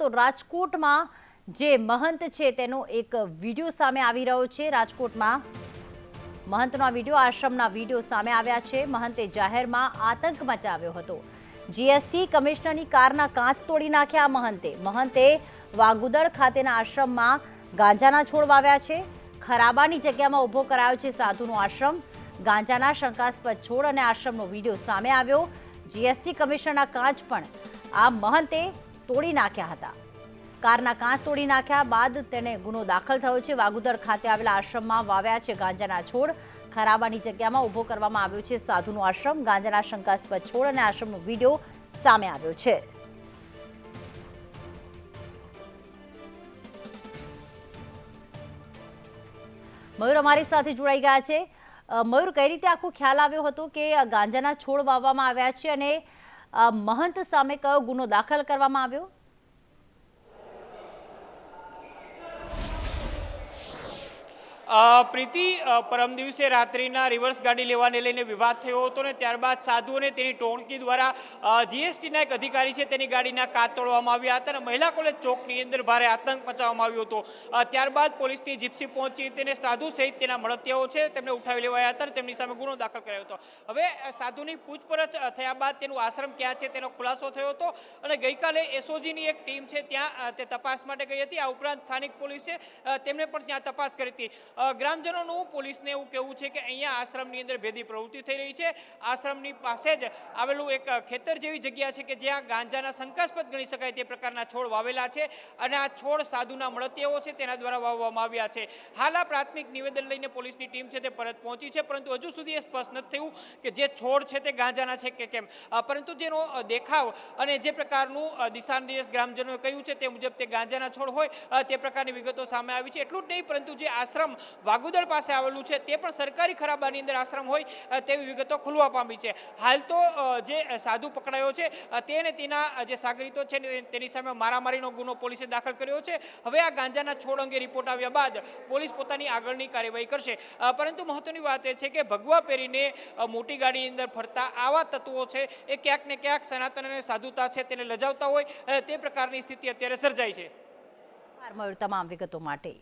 તો રાજકોટમાં જે મહંત છે તેનો એક વીડિયો સામે આવી રહ્યો છે. રાજકોટમાં મહંતનો વીડિયો, આશ્રમના વીડિયો સામે આવ્યા છે. મહંતે જાહેરમાં આતંક મચાવ્યો હતો. જીએસટી કમિશનરની કારના કાચ તોડી નાખ્યા મહંતે. મહંતે વાગુદળ ખાતેના આશ્રમમાં ગાંજાના છોડ વાવ્યા છે. ખરાબાની જગ્યામાં ઊભો કરાયો છે સાધુનો આશ્રમ. ગાંજાના શંકાસ્પદ છોડ અને આશ્રમનો વીડિયો સામે આવ્યો. જીએસટી કમિશનરના કાચ પણ આ મહંતે તોડી નાખ્યા હતા. કારના કાચ તોડી નાખ્યા બાદ તેને ગુનો દાખલ થયો છે. વાગુદર ખાતે આવેલા આશ્રમમાં વાવ્યા છે ગાંજાના છોડ. ખરાબાની જગ્યામાં ઊભો કરવામાં આવ્યો છે સાધુનો આશ્રમ. ગાંજાના શંકાસ્પદ છોડ અને આશ્રમનો વીડિયો સામે આવ્યો છે. મયુર અમારી સાથે જોડાઈ ગયા છે. મયુર, કઈ રીતે આખો ખ્યાલ આવ્યો હતો કે ગાંજાના છોડ વાવવામાં આવ્યા છે અને મહંત સામે કયો ગુનો દાખલ કરવામાં આવ્યો? પ્રીતિ પરમ દિવસે રાત્રિના રિવર્સ ગાડી લેવાને લઈને વિવાદ થયો હતો ને ત્યારબાદ સાધુઓને તેની ટોળકી દ્વારા જીએસટીના એક અધિકારી છે તેની ગાડીના કાચ તોડવામાં આવ્યા હતા અને મહિલા કોલેજ ચોકની અંદર ભારે આતંક મચાવવામાં આવ્યો હતો. ત્યારબાદ પોલીસની જીપ્સી પહોંચી તેને સાધુ સહિત તેના મળતિયાઓ છે તેમને ઉઠાવી લેવાયા હતા અને તેમની સામે ગુનો દાખલ કરાયો હતો. હવે સાધુની પૂછપરછ થયા બાદ તેનું આશ્રમ ક્યાં છે તેનો ખુલાસો થયો હતો અને ગઈકાલે એસઓજીની એક ટીમ છે ત્યાં તે તપાસ માટે ગઈ હતી. આ ઉપરાંત સ્થાનિક પોલીસે તેમને પણ ત્યાં તપાસ કરી હતી. ગ્રામજનોનું, પોલીસને એવું કહેવું છે કે અહીંયા આશ્રમની અંદર ભેદી પ્રવૃત્તિ થઈ રહી છે. આશ્રમની પાસે જ આવેલું એક ખેતર જેવી જગ્યા છે કે જ્યાં ગાંજાના શંકાસ્પદ ગણી શકાય તે પ્રકારના છોડ વાવેલા છે અને આ છોડ સાધુના મળતિયાઓ છે તેના દ્વારા વાવવામાં આવ્યા છે. હાલ આ પ્રાથમિક નિવેદન લઈને પોલીસની ટીમ છે તે પરત પહોંચી છે, પરંતુ હજુ સુધી એ સ્પષ્ટ નથી થયું કે જે છોડ છે તે ગાંજાના છે કે કેમ. પરંતુ જેનો દેખાવ અને જે પ્રકારનું દિશા દિશાનિર્દેશ ગ્રામજનોએ કહ્યું છે તે મુજબ તે ગાંજાના છોડ હોય તે પ્રકારની વિગતો સામે આવી છે. એટલું જ નહીં, પરંતુ જે આશ્રમ વાગુદળ પાસે આવેલું છે, તે પણ સરકારી ખરાબાની અંદર આશ્રમ હોય તેવી વિગતો ખુલવા પામી છે. હાલ તો જે સાધુ પકડાયો છે તેને તેના જે સાગરીતો છે તેની સામે મારામારીનો ગુનો પોલીસે દાખલ કર્યો છે. હવે આ ગાંજાના છોડ અંગે રિપોર્ટ આવ્યા બાદ પોલીસ પોતાની આગળની કાર્યવાહી કરશે. પરંતુ મહત્વની વાત એ છે કે ભગવા પહેરીને મોટી ગાડી અંદર ફરતા આવા તત્વો છે, એ ક્યાંક ને ક્યાંક સનાતન અને સાધુતા છે તેને લજાવતા હોય તે પ્રકારની સ્થિતિ અત્યારે સર્જાઈ છે. તમામ વિગતો માટે